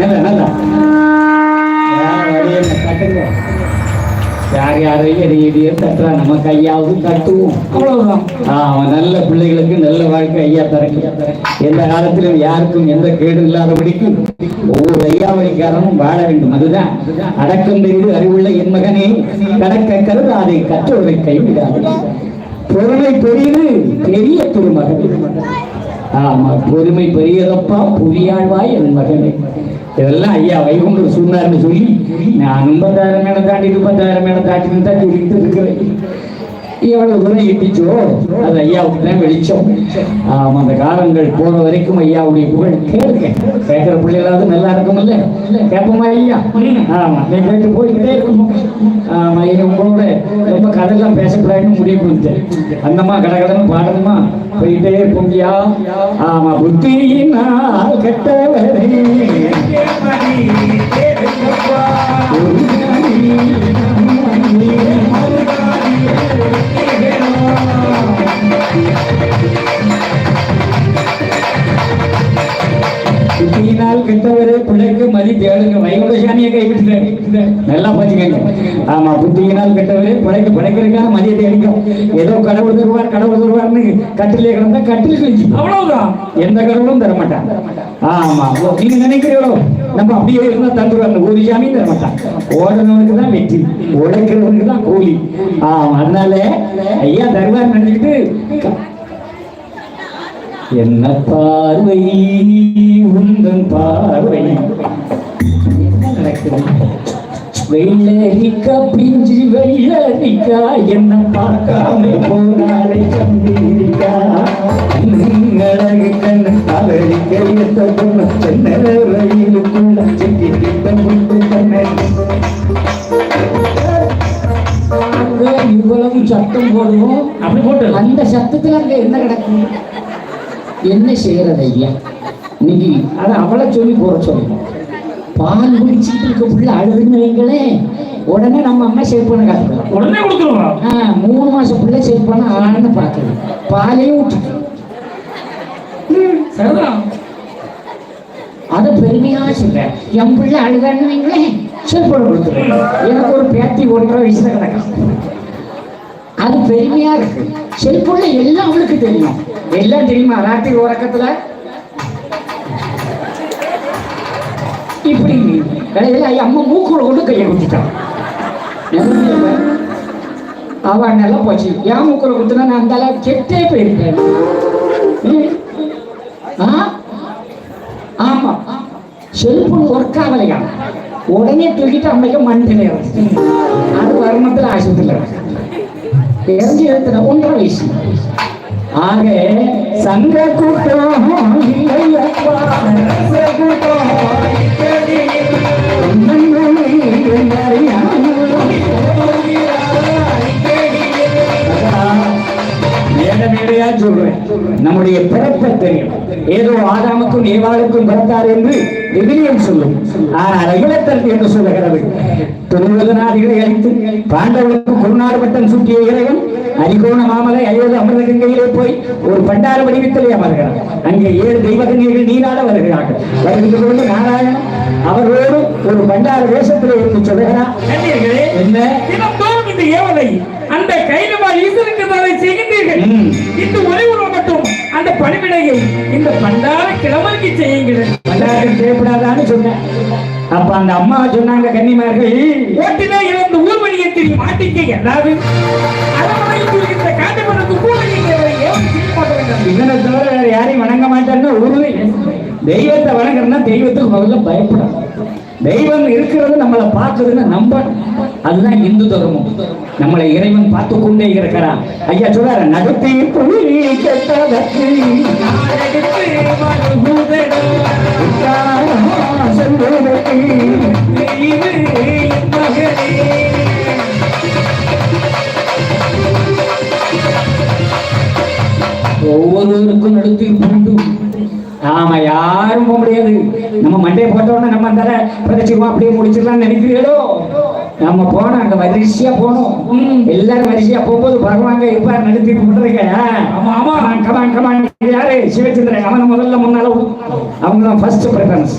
நல்ல நல்ல கட்டுங்க? யார் யாரையும் எதையும் தட்டுறா. நம்ம கையாவது தட்டுவோம். அவ்வளவுதான். ஆமா நல்ல பிள்ளைகளுக்கு நல்ல வாழ்க்கை ஐயா தரக்கும் எந்த காலத்திலும் யாருக்கும் எந்த கேடு இல்லாதபடிக்கு ஒவ்வொரு ஐயா வழிக்காரனும் வாழ வேண்டும். அதுதான். அடக்கம் தெரிந்து அறிவுள்ள என் மகனே கடக்க கருதாதை கற்றோரை கைவிடாது. பொறுமை பெரியது பெரிய திருமகன் ஆமா பெருமை பெரியதப்பா புரியாழ்வாய் என் மகனே. இதெல்லாம் ஐயா வைகுண்டர் சொன்னார்னு சொல்லி நானும் பத்தாயிரம் மேல தாண்டி முப்பத்தாயிரம் மேல தாண்டி தான் சொல்லிட்டு இருக்கிறேன். எவ்வளவு தூரம் இட்டிச்சோ? அது ஐயாவுக்கு தான் வெளிச்சம். ஆமா அந்த காலங்கள் போற வரைக்கும் ஐயாவுடைய புகழ் கேளுங்க. கேட்கிற பிள்ளைகளாவது நல்லா இருக்கும்ல கேட்போமா ஐயா? ஆமா நீ கேட்டு போய்கிட்டே இருக்கணும் ஆமா இது உங்களோட ரொம்ப கதையெல்லாம் பேசக்கூடாதுன்னு முடிவு கொடுத்தேன் அந்தம்மா கடகடன்னு பாடணுமா? போயிட்டே இருப்போம்யா. ஆமா புத்தியினால் கெட்டவரே. புத்தியினால் கெட்டவரே பிள்ளைக்கு மதி தேடுங்க. வைகுண்ட சாமியை நல்லா பாத்துக்கங்க ஆமா புத்தியினால் கெட்டவரே பிள்ளைக்கு பிழைக்கிறதுக்கான மதியை தேடிக்கும் ஏதோ கடவுள் தருவார் கடவுள் தருவார்னு கட்டிலே கிடந்தா கட்டில் கிழிச்சு அவ்வளவுதான். எந்த கடவுளும் தர மாட்டான் ஆமா நீங்க நினைக்கிறீங்களோ? நம்ம அப்படியே இருந்தா தந்துருவாங்க ஒரு சாமியும் தர மாட்டான் ஓடுறவனுக்கு தான் வெற்றி உழைக்கிறவனுக்கு தான் கூலி. ஆமா அதனால ஐயா தருவார் நினைச்சிட்டு என்ன பார்வை? உந்தன் பார்வை. என்ன நடக்குது? வெள்ளரிக்கா பிஞ்சு வெள்ளரிக்கா என்ன பார்க்காம போனாரை சந்திரிக்கா அழகு கண்ணு அலறிக்க எத்த பொண்ணு சென்ன ரயிலுக்குள்ள சிக்கி கிட்ட முட்டு கண்ணு இவ்வளவு சத்தம் போடுவோம். அப்படி போட்டு. அந்த சத்தத்துல அங்க என்ன கிடக்கும் என்ன செய்யறது ஐயா? இன்னைக்கு அதை அவளை சொல்லி போற சொல்லணும் பால் குடிச்சிட்டு இருக்க புள்ள அழுதுன்னு வைங்களேன் உடனே நம்ம அம்மா சேவ் பண்ண காட்டுறோம் உடனே கொடுத்துருவோம் ஆ மூணு மாசம் பிள்ளை சேவ் பண்ண ஆன்னு பார்க்குது பாலையும் விட்டுட்டு சரிதான். அதை பெருமையா சொல்றேன் என் பிள்ளை அழுதான்னு வைங்களேன் செல்போன் கொடுத்துருவேன் எனக்கு ஒரு பேத்தி ஒன்றரை வயசுல கிடக்கும் அது பெருமையா இருக்கு. செல்போன்ல எல்லாம் அவளுக்கு தெரியும். எல்லாம் தெரியுமா? ராத்திரி உறக்கத்துல இப்படி கடையில் ஐயா அம்மா மூக்குல கொண்டு கையை குத்திட்டான் அவன் நல்லா போச்சு. ஏன் மூக்குல குத்துனா நான் அந்த அளவுக்கு கெட்டே போயிருக்கேன் ஆமா. செல்போன் ஒர்க் ஆகலையா? உடனே தூக்கிட்டு அம்மைக்கு மண்ணில் அது வருமத்தில் ஆஸ்பத்திரியில் இறஞ்சி எழுத்துன ஒன்றரை வயசு. ஆக சங்க கூட்டம் இல்லையப்பா, நம்முடைய பிறப்பை தெரியும். ஏதோ ஆதாமுக்கும் நேவாளுக்கும் பிறந்தார் என்று விவிலியம் சொல்லும். ஆனால் அகிலத்தல் என்று சொல்லுகிறது. துணிவதனாதிகளை அழித்து பாண்டவர்களுக்கு குருநாடு பட்டம் சூட்டிய இறைவன் அரிகோண மாமலை அயோது அமிர்த கங்கையிலே போய் ஒரு பண்டார வடிவத்திலே அமர்கிறார். அங்கே ஏழு தெய்வகன்யர்கள் நீராட வருகிறார்கள். வருகின்ற போது நாராயணன் அவர்களோடு ஒரு பண்டார வேஷத்திலே இருந்து சொல்லுகிறார் என்ன இந்த ஏவலை அந்த கைலமா ஈஸ்வருக்கு செய்கின்றீர்கள்? இந்த பண்டார கிழவருக்கு செய்யுங்கள் பண்டாரம் செய்யப்படாதான்னு சொன்னேன். அப்ப அந்த அம்மா சொன்னாங்க கன்னிமார்கள் ஓட்டிலே இருந்து ஊர்வலியை தெரியும் மாட்டிக்க எல்லாரு அரண்மனையில் இருக்கின்ற காட்டுமரத்து கூட நீங்கள் ஏவலை செய்ய மாட்டேன் இதனை தவிர வேற யாரையும் வணங்க மாட்டேன்னு உறுதி தெய்வத்தை வணங்குறதுனா தெய்வத்துக்கு முதல்ல பயப்படும் தெய்வம் இருக்கிறது நம்மளை பார்க்குதுன்னு நம்ப அதுதான் இந்து தர்மம். நம்மளை இறைவன் பார்த்து கொண்டே இருக்கிறான். ஐயா சொல்றாரு நகர்த்தி புலி கெட்டதற்கு ஒவ்வொருவருக்கும் நடத்தி உண்டு ஆமா யாரும் போக முடியாது. நம்ம மண்டையை போட்டோம்னா நம்ம அந்த பிரதட்சிமா அப்படியே முடிச்சிடலாம் நினைக்கிறீங்களோ? நம்ம போனோம் அங்க வரிசையா போனோம் எல்லாரும் வரிசையா போகும்போது பகவாங்க இருப்பார் நடத்தி விட்டுருக்க ஆமா, ஆமா. கமான் கமான் யாரு? சிவச்சந்திரன். அவனை முதல்ல முன்னால. அவங்க தான் ஃபர்ஸ்ட் ப்ரிஃபரன்ஸ்